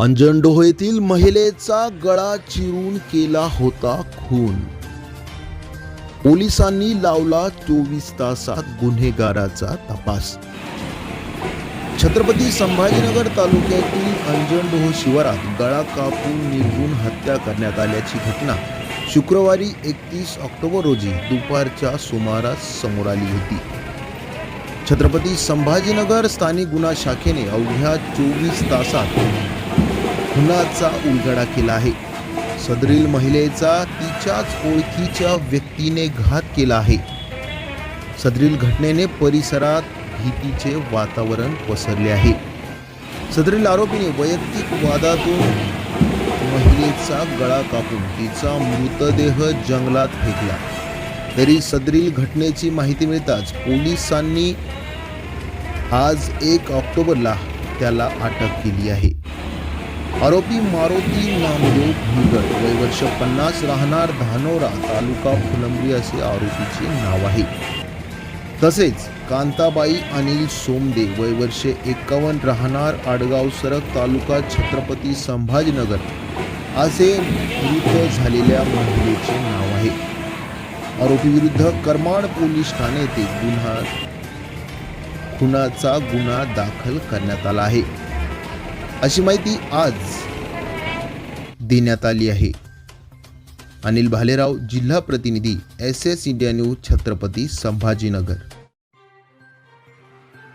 अंजनडोह येथील महिलेचा गळा चिरून केला होता खून. पोलिसांनी लावला चोवीस तासात गुन्हेगाराचा तपास. छत्रपती संभाजीनगर तालुक्यातील अंजनडोह शिवारात गळा कापून निर्गुण हत्या करण्यात आल्याची घटना शुक्रवारी एकतीस ऑक्टोबर रोजी दुपारच्या सुमारास समोर आली होती. छत्रपती संभाजीनगर स्थानिक गुन्हा शाखेने अवघ्या चोवीस तासात खुनाचा उलगडा केला आहे. सदरील महिलेचा तिच्याच ओळखीच्या व्यक्तीने घात केला आहे. सदरील घटनेने परिसरात भीतीचे वातावरण पसरले आहे. सदरील आरोपीने वैयक्तिक वादातून महिलेचा गळा कापून तिचा मृतदेह जंगलात फेकला. तरी सदरील घटनेची माहिती मिळताच पोलिसांनी आज एक ऑक्टोबरला त्याला अटक केली आहे. आरोपी मारुती नामदेव भुईगड वय वर्ष पन्नास राहणार धानोरा तालुका फुलंब्री असे आरोपीचे नाव आहे. तसेच कांताबाई अनिल सोमदे वय वर्ष एकावन्न राहणार आडगाव सरक तालुका छत्रपती संभाजीनगर असे मृत झालेल्या महिलेचे नाव आहे. आरोपी विरुद्ध करमाड पोलीस ठाणे येथे गुन्हा खुनाचा गुन्हा दाखल करण्यात आला आहे. अशी माहिती आज देण्यात आली आहे. अनिल भालेराव जिल्हा प्रतिनिधी S S India news Chhatrapati Sambhajinagar.